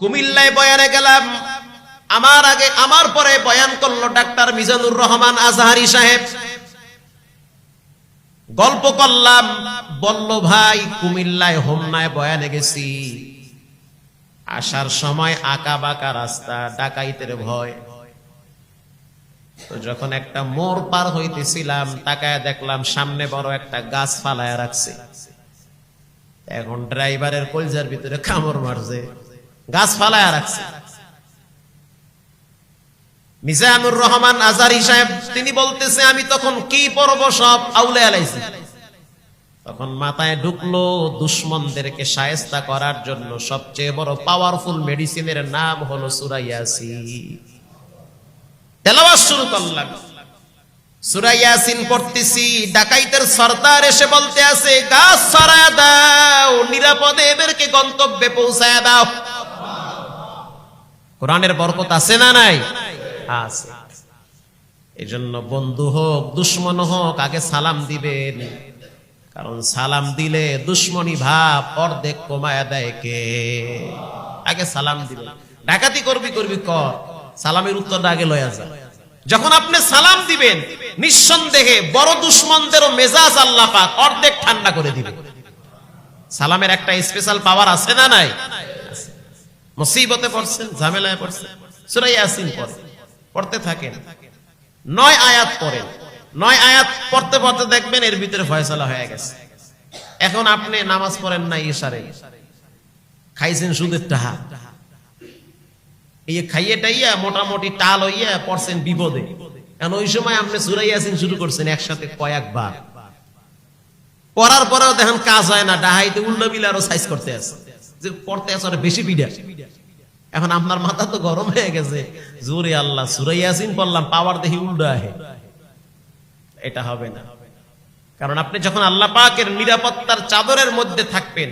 কুমিল্লায় বয়ানে গেলাম, আমার আগে, আমার পরে বয়ান করল ডাক্তার মিজানুর রহমান আজহারি সাহেব। গল্প করলাম, বলল, ভাই, কুমিল্লায় হোমনায় বয়ানে গেছি। আসার সময় আঁকা বাঁকা রাস্তা, ডাকাইতের ভয়। তো যখন একটা মোর পার হইতেছিলাম, তাকায় দেখলাম সামনে বড় একটা গাছ ফালায় রাখছে। এখন ড্রাইভারের কলজার ভিতরে কামড় মারছে। গাছ ফালায় রাখছে। মিজানুর রহমান আজারি সাহেব, তিনি বলতেছে, আমি তখন কি পরব সব আউলে আলাইছি? তখন মাথায় ঢুকলো, দুশ্মনদেরকে সায়স্তা করার জন্য সবচেয়ে বড় পাওয়ারফুল মেডিসিনের নাম হলো সুরাইয়াসি তেলাওয়াত শুরু করলাম। সুরাইয়াসিন পড়তেছি, ডাকাইতের সর্দার এসে বলতে আছে, গাছ সরায় দাও, নিরাপদে এদেরকে গন্তব্যে পৌঁছায় দাও। কোরআনের বরকত আছে না নাই? আছে। এই জন্য বন্ধু হোক, দুশ্মন হোক, আগে সালাম দিবেন। কারণ সালাম দিলে দুশ্মনী ভাব অর্ধেক কমায় দেয় কে? আগে সালাম দিবেন। ডাকাতি করবি করবি কর, সালামের উত্তরটা আগে লয়া যা। যখন আপনি সালাম দিবেন, নিঃসন্দেহে বড় দুশ্মনদেরও মেজাজ আল্লাহ পাক অর্ধেক ঠান্ডা করে দিবে। সালামের একটা স্পেশাল পাওয়ার আছে না নাই? মুসিবতে পড়ছেন ঝামেলায় পড়ছেন সুরাই ইয়াসিন পড়ে, পড়তে থাকেন। নয় আয়াত পড়েন। নয় আয়াত পড়তে পড়তে দেখবেন এর ভিতরে ফয়সালা হয়ে গেছে। এখন আপনি নামাজ পড়েন না ইশারে খাইছেন সুদের টাহা। এই খাইয়ে টাইয়া মোটামুটি টাল হইয়া পড়ছেন বিপদে। এখন ওই সময় আপনি সুরাই ইয়াসিন শুরু করছেন একসাথে কয়েকবার। পড়ার পরেও দেখেন কাজ হয় না, ডাহাইতে উল্টো বিলে আরও সাইজ করতে আছে। যে পড়তে আছে বেশি পিডা এখন আপনার মাথা তো গরম হয়ে গেছে। জোরে আল্লাহ সুরাই ইয়াসিন পড়লাম, পাওয়ার দেখি উল্টো আহে। এটা হবে না। কারণ আপনি যখন আল্লাহ পাকের নিরাপত্তার চাদরের মধ্যে থাকবেন,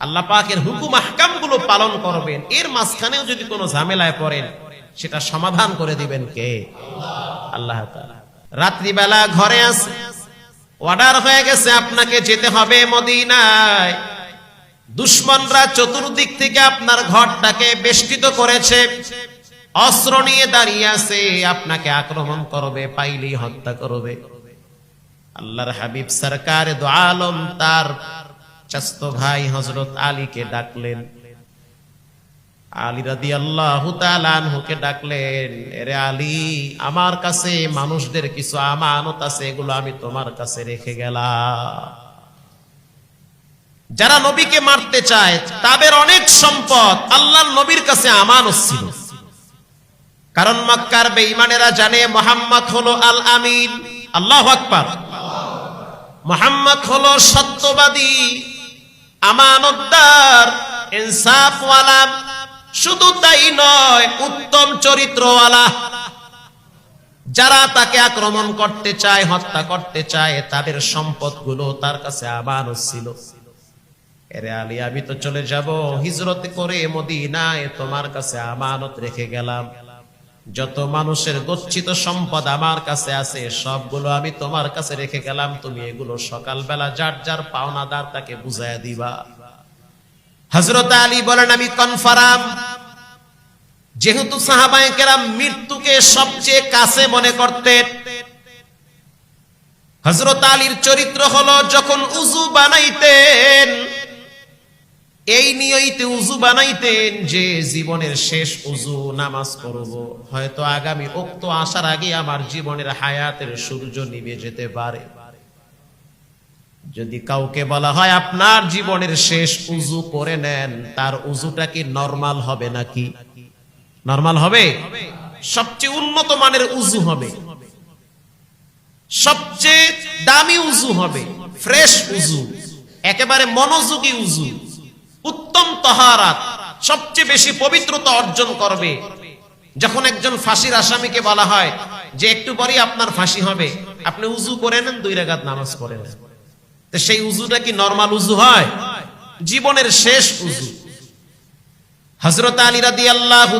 আল্লাহ পাকের হুকুম আহকামগুলো পালন করবেন, এর মাঝখানেও যদি কোনো ঝামেলায় পড়েন, সেটা সমাধান করে দিবেন কে? আল্লাহ। রাত্রিবেলা ঘরে আছে, অর্ডার হয়ে গেছে, আপনাকে যেতে হবে মদিনায়। দুশ্মনরা চতুর্দিক থেকে আপনার ঘরটাকে বেষ্টিত করেছে। অস্ত্র নিয়ে দাঁড়িয়ে আছে, আপনাকে আক্রমণ করবে, পাইলেই হত্যা করবে। আল্লাহর হাবিব সরকার দো আলম তার চাস্ত ভাই হজরত আলীকে ডাকলেন। আলী রাদি আল্লাহ কে ডাকলেন, এরে আলী, আমার কাছে মানুষদের কিছু আমানত আছে, এগুলো আমি তোমার কাছে রেখে গেলাম। যারা নবীকে মারতে চায়, তাদের অনেক সম্পদ আল্লাহর নবীর কাছে আমানত ছিল। কারণ মক্কার বেঈমানেরা জানে মোহাম্মদ হলো আল আমিন আল্লাহ আকবার। মোহাম্মদ হলো সত্যবাদী, আমানতদার, ইনসাফওয়ালা। শুধু তাই নয়, উত্তম চরিত্রওয়ালা। যারা তাকে আক্রমণ করতে চায়, হত্যা করতে চায়, তাদের সম্পদগুলো তার কাছে আমানত ছিল। এরে আলী, আমি তো চলে যাব। হিজরত করে মদিনায় তোমার কাছে আমানত রেখে গেলাম। যত মানুষের গচ্ছিত সম্পদ আমার কাছে আছে, সবগুলো আমি তোমার কাছে রেখে গেলাম। তুমি এগুলো সকালবেলা যার যার পাওনাদার তাকে বুঝাইয়া দিবা। হজরত আলী বলেন, আমি কনফারাম যেহেতু সাহাবায়ে কেরাম মৃত্যুকে সবচেয়ে কাছে মনে করতেন হজরত আলীর চরিত্র হলো যখন উজু বানাইতেন এই নিয়ইতে উজু বানাইতেন যে জীবনের শেষ উজু নামাজ করব হয়তো আগামী উক্ত আসার আগে আমার জীবনের হায়াতের সূর্য নিভে যেতে পারে। যদি কাউকে বলা হয় আপনার জীবনের শেষ উজু করে নেন, তার উজুটা কি নরমাল হবে নাকি? নরমাল হবে? সবচেয়ে উন্নত মানের উজু হবে। সবচেয়ে দামি উজু হবে, ফ্রেশ উজু একেবারে মনোযোগী উজু উত্তম তহারাত, সবচেয়ে বেশি পবিত্রতা অর্জন করবে। যখন একজন ফাঁসির আসামিকে বলা হয় যে একটু পরেই আপনার ফাঁসি হবে, আপনি উজু করে নেন, দুই রেগাত নামাজ পড়ে নেন। তো সেই উজুটা কি নর্মাল উজু হয়? জীবনের শেষ উজু হজরত আলী রাদি আল্লাহ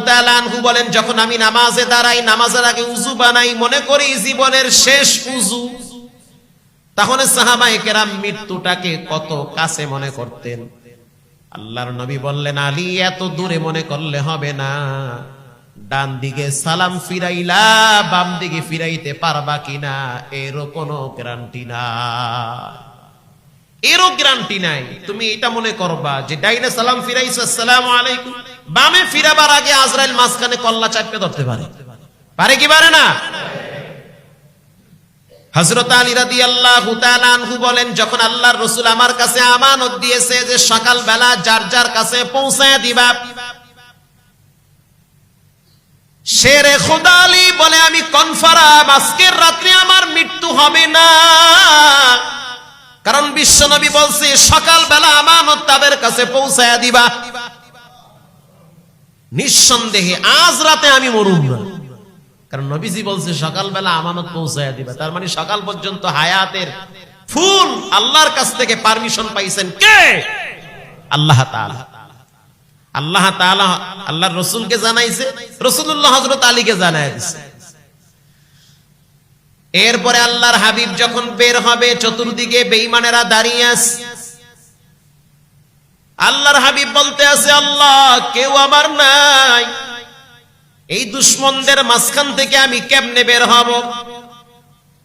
বলেন, যখন আমি নামাজে দাঁড়াই, নামাজের আগে উজু বানাই, মনে করি জীবনের শেষ উজু তাহলে সাহাবায়ে কেরাম মৃত্যুটাকে কত কাছে মনে করতেন? আল্লাহর নবী বললেন, আলী, এত দূরে মনে করলে হবে না। ডান দিকে সালাম ফিরাইলা, বাম দিকে ফিরাইতে পারবা কিনা? এরও কোনো গ্যারান্টি না এরও গ্যারান্টি নাই। তুমি এটা মনে করবা যে ডাইনে সালাম ফিরাইছো, আসসালামু আলাইকুম। বামে ফিরাবার আগে আজরাইল মাঝখানে কল্লা চাপকে ধরতে পারে। পারে কি পারে না? হজরত আলী রাদি আল্লাহ আনহু বলেন, যখন আল্লাহর রসুল আমার কাছে আমানত দিয়েছে যে সকাল বেলা যার যার কাছে পৌঁছায় দিবা শেরে খোদা আলী বলে, আমি কনফারাম, আজকের রাত্রে আমার মৃত্যু হবে না। কারণ বিশ্বনবী বলছে সকাল বেলা আমানত তাদের কাছে পৌঁছায় দিবা। নিঃসন্দেহে আজ রাতে আমি মরুম না। কারণ নবীজি বলছে, সকালবেলা আমানত পৌঁছায় দিবে। তার মানে সকাল পর্যন্ত হায়াতের ফুল আল্লাহর কাছ থেকে পারমিশন পাইছেন কে? আল্লাহ তাআলা। আল্লাহ তাআলা আল্লাহর রসুলকে জানাইছে রসুল্লাহ হজরত আলীকে জানাই দিছে। এরপরে আল্লাহর হাবিব যখন বের হবে, চতুর্দিকে বেঈমানেরা দাঁড়িয়ে আছে। আল্লাহর হাবিব বলতে আছে, আল্লাহ, কেউ আমার নাই। এই দুশ্মনদের মাঝখান থেকে আমি কেমনে বের হব?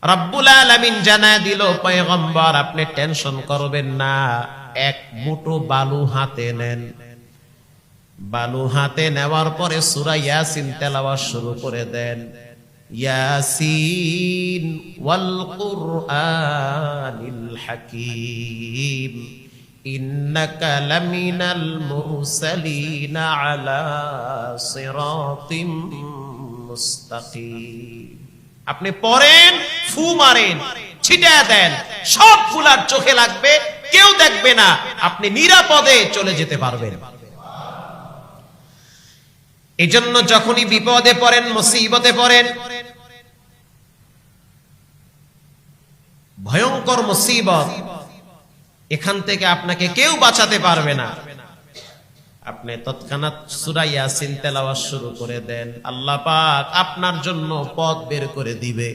রব্বুল আলামিন জানা দিল, পয়গম্বর, আপনি টেনশন করবেন না। এক মুঠো বালু হাতে নেন। বালু হাতে নেওয়ার পরে সূরা ইয়াসিন তেলাওয়াত শুরু করে দেন। ইয়াসিন ওয়াল কুরআনিল হাকীম। إنك لمن المرسلين على صراط مستقيم আপনি পড়েন ফু মারেন ছিটা দেন সব ফুলার চোখে লাগবে কেউ দেখবে না আপনি নিরাপদে চলে যেতে পারবেন এই জন্য যখনই বিপদে পড়েন মুসিবতে পড়েন ভয়ঙ্কর মুসিবত এখান থেকে আপনাকে কেউ বাঁচাতে পারবে না। আপনি তৎক্ষণাৎ সুরাইয়া সিন তেলাওয়াত শুরু করে দেন। আল্লাহ পাক আপনার জন্য পথ বের করে দিবে।